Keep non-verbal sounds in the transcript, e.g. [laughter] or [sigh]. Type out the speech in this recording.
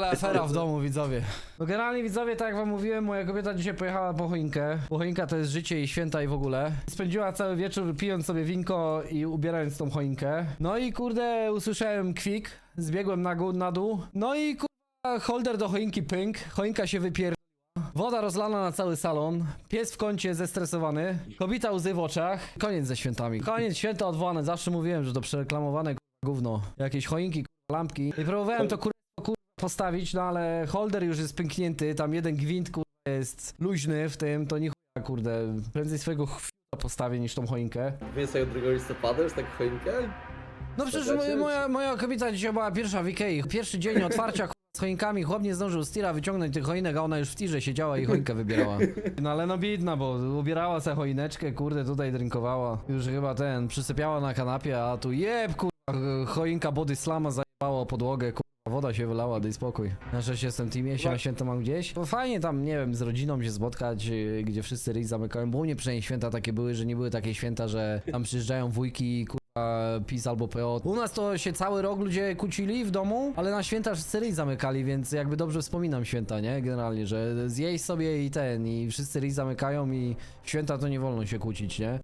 ale afera w domu, widzowie. No generalnie widzowie, tak jak wam mówiłem, moja kobieta dzisiaj pojechała po choinkę. Bo choinka to jest życie i święta i w ogóle. Spędziła cały wieczór pijąc sobie winko i ubierając tą choinkę. No i kurde, usłyszałem kwik, zbiegłem na, na dół. No i kurwa, holder do choinki pęk, choinka się wypier... Woda rozlana na cały salon, pies w kącie zestresowany, kobieta łzy w oczach. Koniec ze świętami. Koniec, święta odwołane. Zawsze mówiłem, że to przereklamowane kurwa, gówno. Jakieś choinki, lampki. I próbowałem to kurwa postawić, no ale holder już jest pęknięty, tam jeden gwint kurwa jest luźny w tym, to nie chuja kurde. Prędzej swojego chwila postawię niż tą choinkę. Więc jak 2 listopada już tak choinkę? No przecież Zgadzacie? moja, moja, kobieta dzisiaj była pierwsza w Ikei. Pierwszy dzień otwarcia kurwa, z choinkami, chłop nie zdążył z tira wyciągnąć tych choinek, a ona już w tirze siedziała i choinkę wybierała. [laughs] No ale no biedna, bo ubierała sobie choineczkę, kurde, tutaj drinkowała. Już chyba ten, przysypiała na kanapie, a tu jeb, kurwa, choinka body slama zajebała o podłogę, kurwa. Woda się wylała, daj spokój. Na szczęście jestem teamie, się na święta mam gdzieś. Bo fajnie tam, nie wiem, z rodziną się spotkać, yy, gdzie wszyscy ryj zamykają. Bo u mnie przynajmniej święta takie były, że nie były takie święta, że tam przyjeżdżają wujki, kurwa, PiS albo PO. U nas to się cały rok ludzie kłócili w domu, ale na święta wszyscy ryj zamykali, więc jakby dobrze wspominam święta, nie? Generalnie, że zjeść sobie i ten, i wszyscy ryj zamykają i w święta to nie wolno się kłócić, nie?